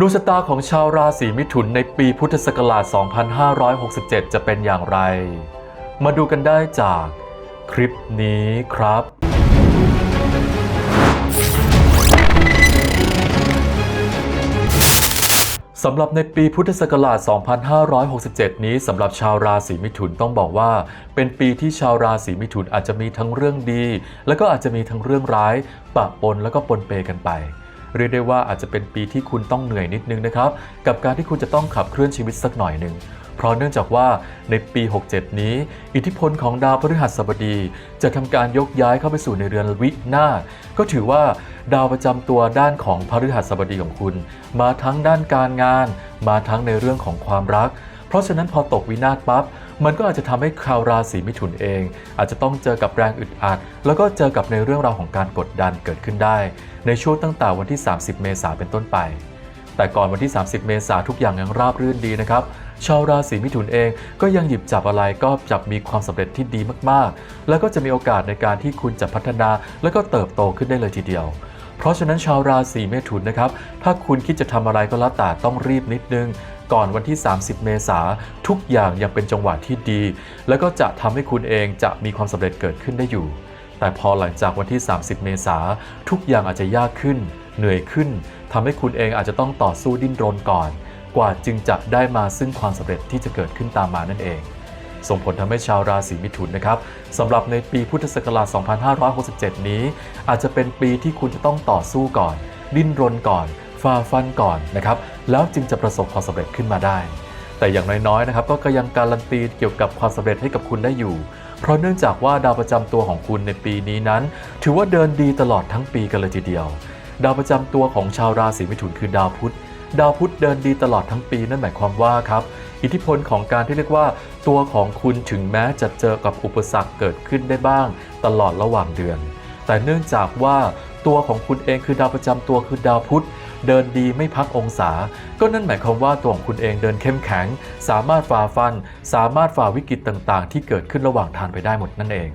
ดวงชะตาของชาวราศีมิถุนในปีพุทธศักราช 2567 จะเป็นอย่างไร มาดูกันได้จากคลิปนี้ครับ สำหรับในปีพุทธศักราช 2567 นี้สำหรับชาวราศีมิถุนต้องบอกว่า เป็นปีที่ชาวราศีมิถุนอาจจะมีทั้งเรื่องดี และก็อาจจะมีทั้งเรื่องร้ายปะปนแล้วก็ปนเปกันไป เรียกได้ว่าอาจจะเป็นปีที่คุณต้องเหนื่อยนิดนึงนะครับ กับการที่คุณจะต้องขับเคลื่อนชีวิตสักหน่อยหนึ่งเพราะเนื่องจากว่าในปี 67 นี้ อิทธิพลของดาวพฤหัสบดี จะทำการยกย้ายเข้าไปสู่ในเรือนวินาก็ถือว่าดาวประจำตัวด้านของพฤหัสบดีของคุณ มาทั้งด้านการงาน มาทั้งในเรื่องของความรัก ราะฉะนั้นพอตกวินาศปั๊บมันก็อาจจะทำให้ชาวราศีมิถุนเอง อาจจะต้องเจอกับแรงอึดอัด แล้วก็เจอกับในเรื่องราวของการกดดันเกิดขึ้นได้ ในช่วงตั้งแต่วันที่ 30 เมษายนเป็นต้นไป แต่ก่อนวันที่ 30 เมษายนทุกอย่างยังราบรื่นดีนะครับชาวราศีมิถุนเองก็ยังหยิบจับอะไรก็จับมีความสำเร็จที่ดีมากๆ แล้วก็จะมีโอกาสในการที่คุณจะพัฒนา แล้วก็เติบโตขึ้นได้เลยทีเดียว เพราะฉะนั้นชาวราศีเมถุนนะครับ ถ้าคุณคิดจะทำอะไรก็แล้วแต่ต้องรีบนิดนึง ก่อนวันที่ 30 เมษาทุกอย่างยังเป็นจังหวะที่ดี แล้วก็จะทำให้คุณเองจะมีความสำเร็จเกิดขึ้นได้อยู่ แต่พอหลังจากวันที่ 30 เมษาทุกอย่างอาจจะยากขึ้น เหนื่อยขึ้นทำให้คุณเองอาจจะต้องต่อสู้ดิ้นรนก่อน กว่าจึงจะได้มาซึ่งความสำเร็จที่จะเกิดขึ้นตามมานั่นเองส่งผลทำให้ชาวราศีมิถุนนะครับสำหรับในปีพุทธศักราช 2567 นี้ อาจจะเป็นปีที่คุณจะต้องต่อสู้ก่อน ดิ้นรนก่อน ฝ่าฟันก่อนนะครับแล้วจึงจะประสบความสำเร็จขึ้นมาได้ แต่อย่างน้อยๆนะครับก็ยังการันตีเกี่ยวกับความสำเร็จให้กับคุณได้อยู่ เพราะเนื่องจากว่าดาวประจำตัวของคุณในปีนี้นั้น ถือว่าเดินดีตลอดทั้งปีกันเลยทีเดียว ดาวประจำตัวของชาวราศีมิถุนคือดาวพุธดาวพุธเดินดีตลอดทั้งปีนั่นหมายความว่าครับอิทธิพลของการที่เรียกว่า ตัวของคุณถึงแม้จะเจอกับอุปสรรคเกิดขึ้นได้บ้าง ตลอดระหว่างเดือน แต่เนื่องจากว่าตัวของคุณเองคือดาวประจำตัวคือดาวพุธ เดินดีไม่พักองศา ก็นั่นหมายความว่าตัวของคุณเองเดินเข้มแข็ง สามารถฝ่าฟัน สามารถฝ่าวิกฤตต่างๆ ที่เกิดขึ้นระหว่างทางไปได้หมดนั่นเอง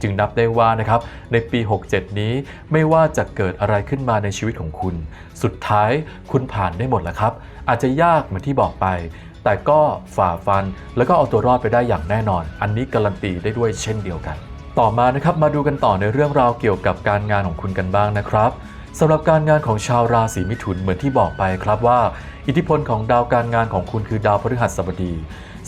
จึงนับได้ว่านะครับในปี 67 นี้ไม่ว่าจะเกิดอะไรขึ้นมาในชีวิตของคุณ สุดท้ายคุณผ่านได้หมดแหละครับ อาจจะยากเหมือนที่บอกไป แต่ก็ฝ่าฟันแล้วก็เอาตัวรอดไปได้อย่างแน่นอน อันนี้การันตีได้ด้วยเช่นเดียวกัน ต่อมานะครับมาดูกันต่อในเรื่องราวเกี่ยวกับการงานของคุณกันบ้างนะครับสำหรับการงานของชาวราศีมิถุนเหมือนที่บอกไปครับว่า อิทธิพลของดาวการงานของคุณคือดาวพฤหัสบดี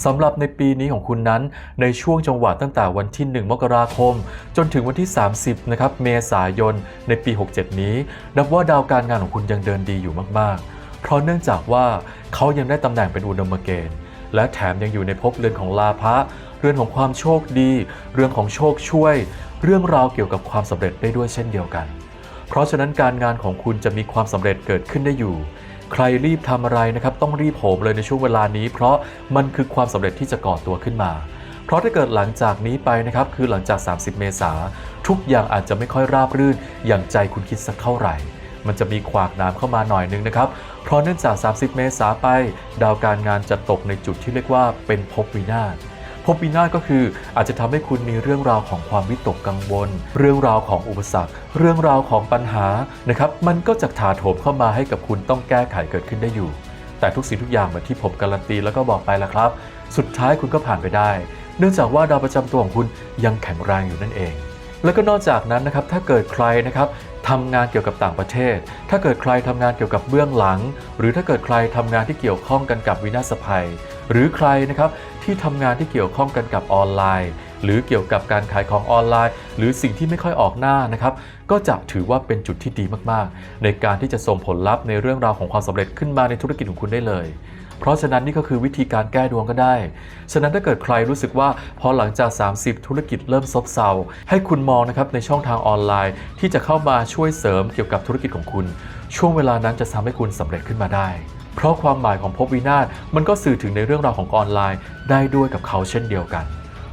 สำหรับในปีนี้ของคุณนั้น ในช่วงจังหวะตั้งแต่วันที่ 1 มกราคม จนถึงวันที่ 30 นะครับเมษายนในปี 67 นี้ นับว่าดาวการงานของคุณยังเดินดีอยู่มากๆ เพราะเนื่องจากว่าเขายังได้ตำแหน่งเป็นอุดมเกณฑ์ และแถมยังอยู่ในภพเรือนของลาภะเรื่อนของความโชคดี เรื่องของโชคช่วย เรื่องราวเกี่ยวกับความสำเร็จได้ด้วยเช่นเดียวกัน เพราะฉะนั้นการงานของคุณจะมีความสำเร็จเกิดขึ้นได้อยู่ ใครรีบทำอะไรนะครับต้องรีบโหมเลยในช่วงเวลานี้ เพราะมันคือความสำเร็จที่จะก่อตัวขึ้นมา เพราะถ้าเกิดหลังจากนี้ไปนะครับคือหลังจาก 30 เมษาทุกอย่างอาจจะไม่ค่อยราบรื่นอย่างใจคุณคิดสักเท่าไหร่ มันจะมีขวากน้ำเข้ามาหน่อยนึงนะครับ เพราะเนื่องจาก 30 เมษาไป ดาวการงานจะตกในจุดที่เรียกว่าเป็นภพวินาศภพวินาศก็คืออาจจะทำให้คุณมีเรื่องราวของความวิตกกังวล เรื่องราวของอุปสรรค เรื่องราวของปัญหานะครับ มันก็จะถาโถมเข้ามาให้กับคุณต้องแก้ไขเกิดขึ้นได้อยู่ แต่ทุกสิ่งทุกอย่างเหมือนที่ผมการันตีแล้วก็บอกไปแล้วครับ สุดท้ายคุณก็ผ่านไปได้ เนื่องจากว่าดาวประจำตัวของคุณยังแข็งแรงอยู่นั่นเอง แล้วก็นอกจากนั้นนะครับถ้าเกิดใครนะครับ ทำงานเกี่ยวกับต่างประเทศ ถ้าเกิดใครทำงานเกี่ยวกับเบื้องหลัง หรือถ้าเกิดใครทำงานที่เกี่ยวข้องกันกับวินาศภัย หรือใครนะครับที่ทำงานที่เกี่ยวข้องกันกับออนไลน์ หรือเกี่ยวกับการขายของออนไลน์ หรือสิ่งที่ไม่ค่อยออกหน้านะครับก็จะถือว่าเป็นจุดที่ดีมากๆ ในการที่จะส่งผลลัพธ์ในเรื่องราวของความสำเร็จขึ้นมาในธุรกิจของคุณได้เลย เพราะฉะนั้นนี่ก็คือวิธีการแก้ดวงก็ได้ ฉะนั้นถ้าเกิดใครรู้สึกว่าพอหลังจาก 30 ธุรกิจเริ่มซบเซา ให้คุณมองนะครับในช่องทางออนไลน์ ที่จะเข้ามาช่วยเสริมเกี่ยวกับธุรกิจของคุณ ช่วงเวลานั้นจะทำให้คุณสำเร็จขึ้นมาได้ เพราะความหมายของภพวินาศมันก็สื่อถึงในเรื่องราวของออนไลน์ ได้ด้วยกับเขาเช่นเดียวกัน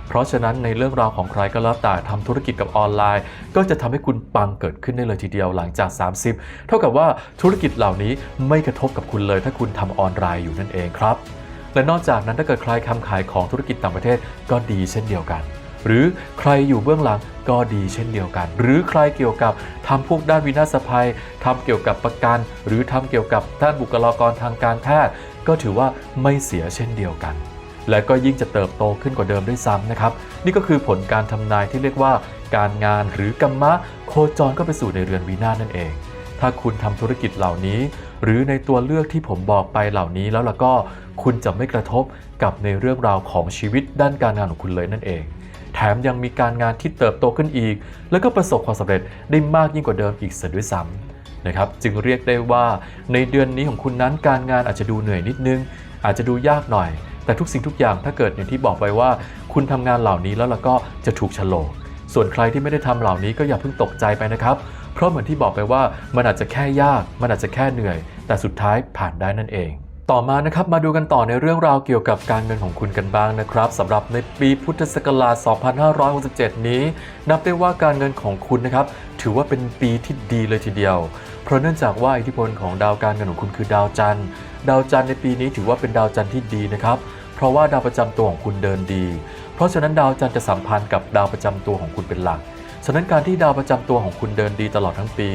เพราะฉะนั้นในเรื่องราวของใครก็แล้วแต่ทำธุรกิจกับออนไลน์ ก็จะทำให้คุณปังเกิดขึ้นได้เลยทีเดียวหลังจาก 30 เท่ากับว่าธุรกิจเหล่านี้ไม่กระทบกับคุณเลย ถ้าคุณทำออนไลน์อยู่นั่นเองครับ และนอกจากนั้นถ้าเกิดใครทำขายของธุรกิจต่างประเทศก็ดีเช่นเดียวกันหรือใครอยู่เบื้องหลังก็ดีเช่นเดียวกัน หรือใครเกี่ยวกับทำพวกด้านวินาศภัยทำเกี่ยวกับประกัน หรือทำเกี่ยวกับด้านบุคลากรทางการแพทย์ก็ถือว่าไม่เสียเช่นเดียวกัน และก็ยิ่งจะเติบโตขึ้นกว่าเดิมด้วยซ้ำนะครับ นี่ก็คือผลการทำนายที่เรียกว่า การงานหรือกรรมะ โคจรก็ไปสู่ในเรือนวินานั่นเอง ถ้าคุณทำธุรกิจเหล่านี้ หรือในตัวเลือกที่ผมบอกไปเหล่านี้แล้วล่ะก็คุณจะไม่กระทบกับในเรื่องราวของชีวิตด้านการงานของคุณเลยนั่นเองแถมยังมีการงานที่เติบโตขึ้นอีก แล้วก็ประสบความสำเร็จได้มากยิ่งกว่าเดิมอีกเสียด้วยซ้ำนะครับ จึงเรียกได้ว่าในเดือนนี้ของคุณนั้นการงานอาจจะดูเหนื่อยนิดนึง อาจจะดูยากหน่อย แต่ทุกสิ่งทุกอย่างถ้าเกิดอย่างที่บอกไปว่า คุณทำงานเหล่านี้แล้วล่ะก็จะถูกฉลกส่วนใครที่ไม่ได้ทำเหล่านี้ก็อย่าเพิ่งตกใจไปนะครับ เพราะเหมือนที่บอกไปว่ามันอาจจะแค่ยาก มันอาจจะแค่เหนื่อย แต่สุดท้ายผ่านได้นั่นเอง ต่อมานะครับมาดูกันต่อในเรื่องราวเกี่ยวกับการเงินของคุณกันบ้างนะครับสำหรับในปีพุทธศักราช 2567 นี้ นับได้ว่าการเงินของคุณนะครับถือว่าเป็นปีที่ดีเลยทีเดียว เพราะเนื่องจากว่าอิทธิพลของดาวการเงินของคุณคือดาวจันทร์ ดาวจันทร์ในปีนี้ถือว่าเป็นดาวจันทร์ที่ดีนะครับ เพราะว่าดาวประจำตัวของคุณเดินดี เพราะฉะนั้นดาวจันทร์จะสัมพันธ์กับดาวประจำตัวของคุณเป็นหลัก ฉะนั้นการที่ดาวประจำตัวของคุณเดินดีตลอดทั้งปี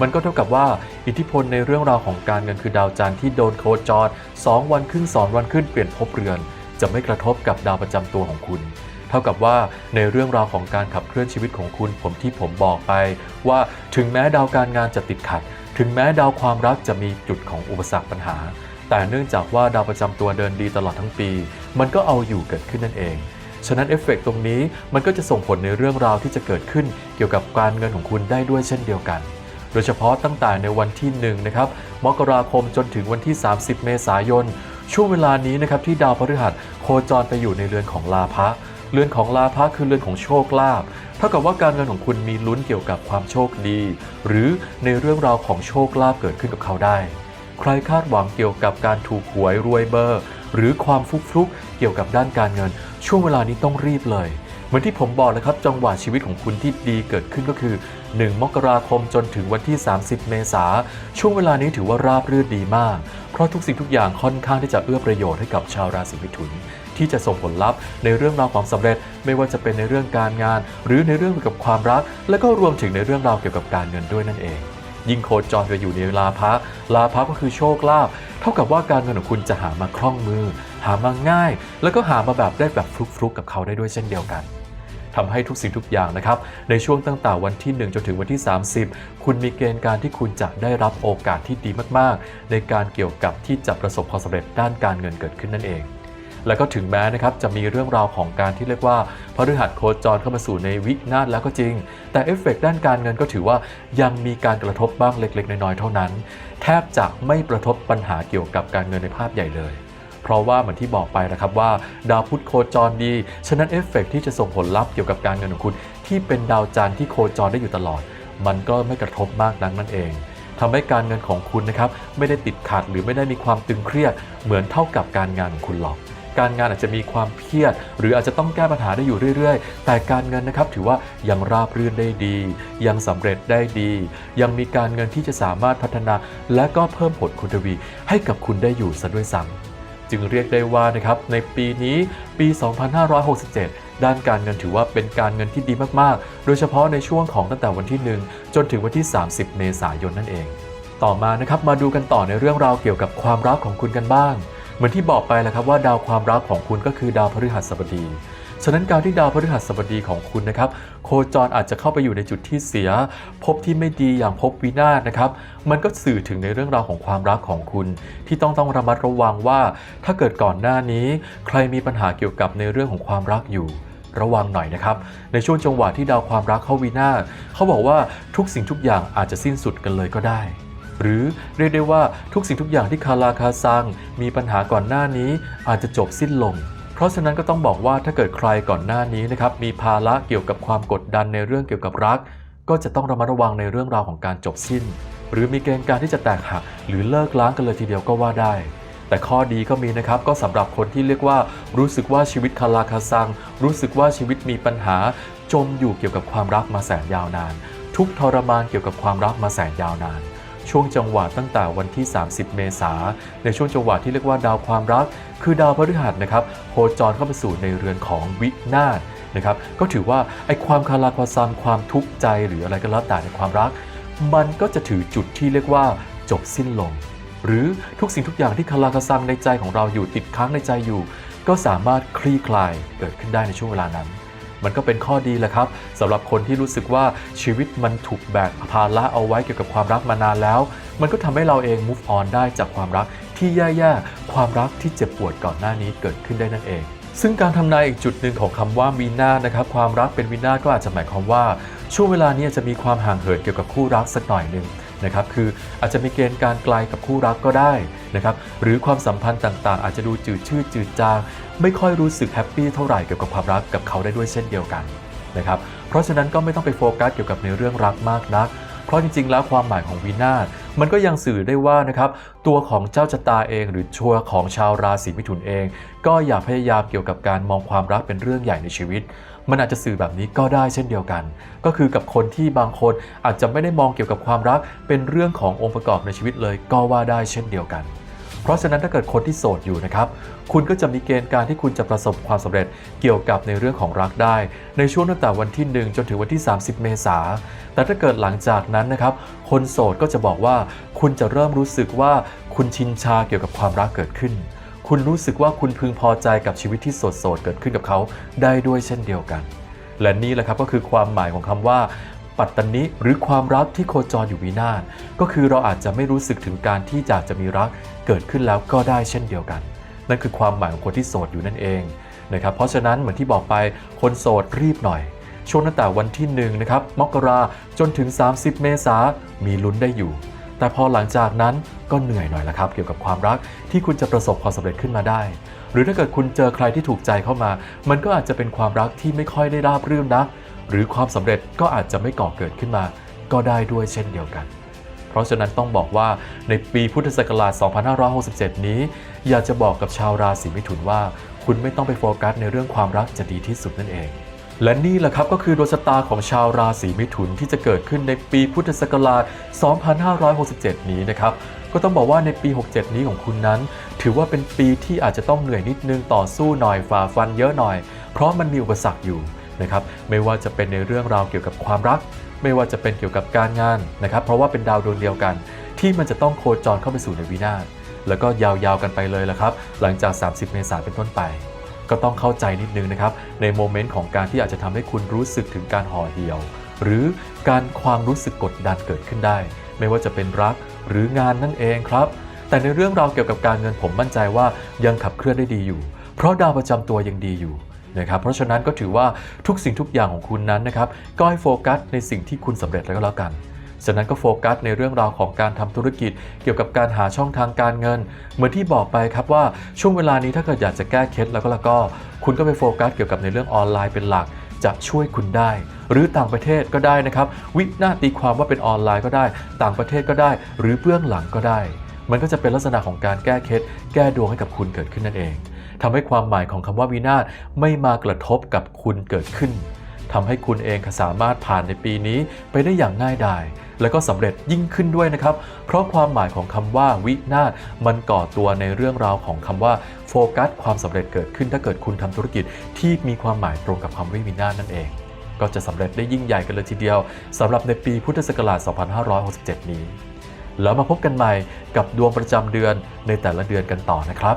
มันก็เท่ากับว่าอิทธิพลในเรื่องราวของการเงินคือดาวจันทร์ที่โดนโคจร 2 วันขึ้น2วันขึ้นเปลี่ยนภพเรือน จะไม่กระทบกับดาวประจำตัวของคุณเท่ากับว่าในเรื่องราวของการขับเคลื่อนชีวิตของคุณผมที่ผมบอกไป ว่าถึงแม้ดาวการงานจะติดขัด ถึงแม้ดาวความรักจะมีจุดของอุปสรรคปัญหา แต่เนื่องจากว่าดาวประจำตัวเดินดีตลอดทั้งปี มันก็เอาอยู่เกิดขึ้นนั่นเอง ฉะนั้นเอฟเฟกต์ตรงนี้มันก็จะส่งผลในเรื่องราวที่จะเกิดขึ้นเกี่ยวกับการเงินของคุณได้ด้วยเช่นเดียวกัน โดยเฉพาะตั้งแต่ในวันที่1นะครับมกราคมจนถึงวันที่ 30 เมษายน ช่วงเวลานี้นะครับที่ดาวพฤหัสโคจรไปอยู่ในเรือนของลาภะเรือนของลาภะคือเรือนของโชคลาภเท่ากับว่าการเงินของคุณมีลุ้นเกี่ยวกับความโชคดี หรือในเรื่องราวของโชคลาภเกิดขึ้นกับเขาได้ ใครคาดหวังเกี่ยวกับการถูกหวยรวยเบอร์ หรือความฟุกฟุกเกี่ยวกับด้านการเงิน ช่วงเวลานี้ต้องรีบเลย เหมือนที่ผมบอกเลยครับจังหวะชีวิตของคุณที่ดีเกิดขึ้นก็คือ 1 มกราคมจนถึงวันที่ 30 เมษาช่วงเวลานี้ถือว่าราบรื่นดีมาก เพราะทุกสิ่งทุกอย่างค่อนข้างที่จะเอื้อประโยชน์ให้กับชาวราศีมิถุนที่จะส่งผลลัพธ์ในเรื่องราวความสำเร็จ ไม่ว่าจะเป็นในเรื่องการงาน หรือในเรื่องเกี่ยวกับความรัก และก็รวมถึงในเรื่องราวเกี่ยวกับการเงินด้วยนั่นเอง ยิ่งโคจรไปอยู่ในลาภะลาภะก็คือโชคลาภเท่ากับว่าการเงินของคุณจะหามาคล่องมือ หามาง่าย แล้วก็หามาแบบได้แบบฟลุกๆกับเขาได้ด้วยเช่นเดียวกันทำให้ทุกสิ่งทุกอย่างนะครับ ในช่วงตั้งแต่วันที่ 1 จนถึงวันที่ 30 คุณมีเกณฑ์การที่คุณจะได้รับโอกาสที่ดีมาก ๆ ในการเกี่ยวกับที่จะประสบความสำเร็จด้านการเงินเกิดขึ้นนั่นเอง แล้วก็ถึงแม้นะครับจะมีเรื่องราวของการที่เรียกว่าพฤหัสโคจรเข้ามาสู่ในวินาศแล้วก็จริง แต่เอฟเฟกต์ด้านการเงินก็ถือว่ายังมีการกระทบบ้างเล็กๆ น้อยๆเท่านั้น แทบจะไม่กระทบปัญหาเกี่ยวกับการเงินในภาพใหญ่เลยเพราะว่าเหมือนที่บอกไปนะครับว่า ดาวพุธโคจรดี ฉะนั้นเอฟเฟกต์ที่จะส่งผลลัพธ์เกี่ยวกับการเงินของคุณ ที่เป็นดาวจันทร์ที่โคจรได้อยู่ตลอด มันก็ไม่กระทบมากนักนั่นเองทำให้การเงินของคุณนะครับไม่ได้ติดขัดหรือไม่ได้มีความตึงเครียดเหมือนเท่ากับการงานของคุณหรอก การงานอาจจะมีความเครียด หรืออาจจะต้องแก้ปัญหาได้อยู่เรื่อยๆ แต่การเงินนะครับถือว่ายังราบรื่นได้ดี ยังสำเร็จได้ดี ยังมีการเงินที่จะสามารถพัฒนา และก็เพิ่มผลคุณทวี ให้กับคุณได้อยู่ซะด้วยซ้ำจึงเรียกได้ว่านะครับในปีนี้ปี 2567ด้านการเงินถือว่าเป็นการเงินที่ดีมาก ๆ โดยเฉพาะในช่วงของตั้งแต่วันที่ 1 จนถึงวันที่ 30 เมษายนนั่นเอง ต่อมานะครับมาดูกันต่อในเรื่องราวเกี่ยวกับความรักของคุณกันบ้าง เหมือนที่บอกไปแล้วครับว่าดาวความรักของคุณก็คือดาวพฤหัสบดี ฉะนั้นการที่ดาวพฤหัสบดีของคุณนะครับ โคจรอาจจะเข้าไปอยู่ในจุดที่เสีย พบที่ไม่ดีอย่างพบวินาศนะครับ มันก็สื่อถึงในเรื่องราวของความรักของคุณ ที่ต้องต้องระมัดระวังว่า ถ้าเกิดก่อนหน้านี้ ใครมีปัญหาเกี่ยวกับในเรื่องของความรักอยู่ระวังหน่อยนะครับ ในช่วงจังหวะที่ดาวความรักเข้าวินาเขาบอกว่าทุกสิ่งทุกอย่างอาจจะสิ้นสุดกันเลยก็ได้ หรือเรียกได้ว่าทุกสิ่งทุกอย่างที่คาราคาซังมีปัญหาก่อนหน้านี้อาจจะจบสิ้นลงเพราะฉะนั้นก็ต้องบอกว่าถ้าเกิดใครก่อนหน้านี้นะครับมีภาระเกี่ยวกับความกดดันในเรื่องเกี่ยวกับรัก ก็จะต้องระมัดระวังในเรื่องราวของการจบสิ้น หรือมีเกณฑ์การที่จะแตกหัก หรือเลิกล้างกันเลยทีเดียวก็ว่าได้ แต่ข้อดีก็มีนะครับก็สำหรับคนที่เรียกว่า รู้สึกว่าชีวิตคาราคาซัง รู้สึกว่าชีวิตมีปัญหา จมอยู่เกี่ยวกับความรักมาแสนยาวนาน ทุกทรมานเกี่ยวกับความรักมาแสนยาวนาน ช่วงจังหวะตั้งแต่วันที่ 30 เมษาในช่วงจังหวะที่เรียกว่าดาวความรัก คือดาวพฤหัสนะครับโคจรเข้าไปสู่ในเรือนของวินาศนะครับก็ถือว่าไอ้ความคาราคาซังความทุกข์ใจหรืออะไรก็แล้วแต่ในความรัก มันก็จะถือจุดที่เรียกว่าจบสิ้นลง หรือทุกสิ่งทุกอย่างที่คาราคาซังในใจของเราอยู่ติดค้างในใจอยู่ ก็สามารถคลี่คลายเกิดขึ้นได้ในช่วงเวลานั้น มันก็เป็นข้อดีแหละครับสำหรับคนที่รู้สึกว่าชีวิตมันถูกแบกภาระเอาไว้เกี่ยวกับความรักมานานแล้ว มันก็ทำให้เราเอง move on ได้จากความรักที่แย่ๆความรักที่เจ็บปวดก่อนหน้านี้เกิดขึ้นได้นั่นเองซึ่งการทำนายอีกจุดหนึ่งของคำว่าวินานะครับความรักเป็นวินาก็อาจจะหมายความว่า ช่วงเวลานี้จจะมีความห่างเหินเกี่ยวกับคู่รักสักหน่อยหนึ่ง นะครับคืออาจจะมีเกณฑ์การไกลกับคู่รักก็ได้นะครับหรือความสัมพันธ์ต่างๆ อาจจะดูจืดชืดจืดจางไม่ค่อยรู้สึกแฮปปี้เท่าไหร่เกี่ยวกับความรักกับเขาได้ด้วยเช่นเดียวกันนะครับเพราะฉะนั้นก็ไม่ต้องไปโฟกัสเกี่ยวกับในเรื่องรักมากนัก เพราะจริงๆ แล้วความหมายของวินาศมันก็ยังสื่อได้ว่านะครับตัวของเจ้าชะตาเอง หรือชัวของชาวราศีมิถุนเอง ก็อย่าพยายามเกี่ยวกับการมองความรักเป็นเรื่องใหญ่ในชีวิต มันอาจจะสื่อแบบนี้ก็ได้เช่นเดียวกัน ก็คือกับคนที่บางคนอาจจะไม่ได้มองเกี่ยวกับความรัก เป็นเรื่องขององค์ประกอบในชีวิตเลยก็ว่าได้เช่นเดียวกัน เพราะฉะนั้นถ้าเกิดคนที่โสดอยู่นะครับ คุณก็จะมีเกณฑ์การที่คุณจะประสบความสำเร็จเกี่ยวกับในเรื่องของรักได้ ในช่วงตั้งแต่วันที่ 1 จนถึงวันที่ 30 เมษาแต่ถ้าเกิดหลังจากนั้นนะครับ คนโสดก็จะบอกว่าคุณจะเริ่มรู้สึกว่าคุณชินชาเกี่ยวกับความรักเกิดขึ้น คุณรู้สึกว่าคุณพึงพอใจกับชีวิตที่โสดๆเกิดขึ้นกับเขาได้ด้วยเช่นเดียวกัน และนี่แหละครับก็คือความหมายของคำว่า ปัตตนิหรือความรักที่โคจรอยู่วินาศก็คือเราอาจจะไม่รู้สึกถึงการที่จะจะมีรักเกิดขึ้นแล้วก็ได้เช่นเดียวกัน นั่นคือความหมายของคนที่โสดอยู่นั่นเองนะครับเพราะฉะนั้นเหมือนที่บอกไปคนโสดรีบหน่อย ช่วงตั้งแต่วันที่1นะครับมกราจนถึง 30 เมษามีลุ้นได้อยู่ แต่พอหลังจากนั้นก็เหนื่อยหน่อยละครับ เกี่ยวกับความรักที่คุณจะประสบความสำเร็จขึ้นมาได้ หรือถ้าเกิดคุณเจอใครที่ถูกใจเข้ามา มันก็อาจจะเป็นความรักที่ไม่ค่อยได้ราบรื่นนะหรือความสำเร็จก็อาจจะไม่ก่อเกิดขึ้นมา ก็ได้ด้วยเช่นเดียวกัน เพราะฉะนั้นต้องบอกว่าในปีพุทธศักราช 2567 นี้ อยากจะบอกกับชาวราศีมิถุนว่า คุณไม่ต้องไปโฟกัสในเรื่องความรักจะดีที่สุดนั่นเอง และนี่แหละครับก็คือดวงชะตาของชาวราศีมิถุนที่จะเกิดขึ้นในปีพุทธศักราช 2567 นี้นะครับ ก็ต้องบอกว่าในปี 67 นี้ของคุณนั้น ถือว่าเป็นปีที่อาจจะต้องเหนื่อยนิดนึงต่อสู้หน่อยฝ่าฟันเยอะหน่อย เพราะมันมีอุปสรรคอยู่นะครับไม่ว่าจะเป็นในเรื่องราวเกี่ยวกับความรัก ไม่ว่าจะเป็นเกี่ยวกับการงานนะครับ เพราะว่าเป็นดาวดวงเดียวกัน ที่มันจะต้องโคจรเข้าไปสู่ในวินาศแล้วก็ยาวๆกันไปเลยละครับ หลังจาก 30 เมษายนเป็นต้นไป ก็ต้องเข้าใจนิดนึงนะครับ ในโมเมนต์ของการที่อาจจะทำให้คุณรู้สึกถึงการห่อเหี่ยว หรือการความรู้สึกกดดันเกิดขึ้นได้ ไม่ว่าจะเป็นรักหรืองานนั่นเองครับ แต่ในเรื่องราวเกี่ยวกับการเงินผมมั่นใจว่ายังขับเคลื่อนได้ดีอยู่ เพราะดาวประจำตัวยังดีอยู่นะครับเพราะฉะนั้นก็ถือว่าทุกสิ่งทุกอย่างของคุณนั้นนะครับก็ให้โฟกัสในสิ่งที่คุณสำเร็จแล้วก็แล้วกัน ฉะนั้นก็โฟกัสในเรื่องราวของการทำธุรกิจ เกี่ยวกับการหาช่องทางการเงิน เหมือนที่บอกไปครับว่าช่วงเวลานี้ถ้าเกิดอยากจะแก้เคล็ดแล้วก็แล้วก็ คุณก็ไปโฟกัสเกี่ยวกับในเรื่องออนไลน์เป็นหลักจะช่วยคุณได้ หรือต่างประเทศก็ได้นะครับ วินาตีความว่าเป็นออนไลน์ก็ได้ ต่างประเทศก็ได้ หรือเบื้องหลังก็ได้ มันก็จะเป็นลักษณะของการแก้เคล็ดแก้ดวงให้กับคุณเกิดขึ้นนั่นเองทำให้ความหมายของคำว่าวินาศไม่มากระทบกับคุณเกิดขึ้น ทำให้คุณเองสามารถผ่านในปีนี้ไปได้อย่างง่ายดายแล้วก็สำเร็จยิ่งขึ้นด้วยนะครับ เพราะความหมายของคำว่าวินาศมันก่อตัวในเรื่องราวของคำว่าโฟกัส ความสำเร็จเกิดขึ้นถ้าเกิดคุณทำธุรกิจที่มีความหมายตรงกับคำว่าวินาศนั่นเองก็จะสำเร็จได้ยิ่งใหญ่กันเลยทีเดียวสำหรับในปีพุทธศักราช 2567 นี้ แล้วมาพบกันใหม่กับดวงประจำเดือนในแต่ละเดือนกันต่อนะครับ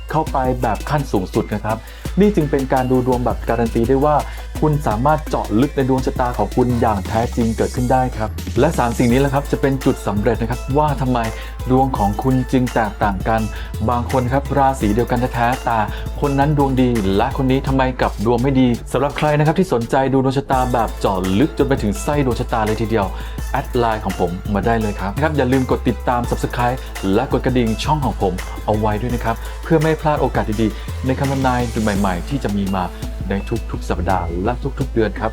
เข้าไปแบบขั้นสูงสุดนะครับ นี่จึงเป็นการดูดวงแบบการันตีได้ว่า คุณสามารถเจาะลึกในดวงชะตาของคุณอย่างแท้จริงเกิดขึ้นได้ครับ และ 3 สิ่งนี้แหละครับจะเป็นจุดสำเร็จนะครับว่าทำไมดวงของคุณจึงแตกต่างกัน บางคนครับราศีเดียวกันแท้ๆแต่คนนั้นดวงดี และคนนี้ทำไมกลับดวงไม่ดีสำหรับใครนะครับที่สนใจดูดวงชะตาแบบเจาะลึกจนไปถึงไส้ดวงชะตาเลยทีเดียวแอดไลน์ของผมมาได้เลยครับนะครับอย่าลืมกดติดตาม Subscribe และกดกระดิ่งช่องของผมเอาไว้ด้วยนะครับ เพื่อไม่พลาดโอกาสดีๆ ในคำทำนายใหม่ ๆ ที่จะมีมาในทุกๆสัปดาห์และทุก ๆ เดือนครับ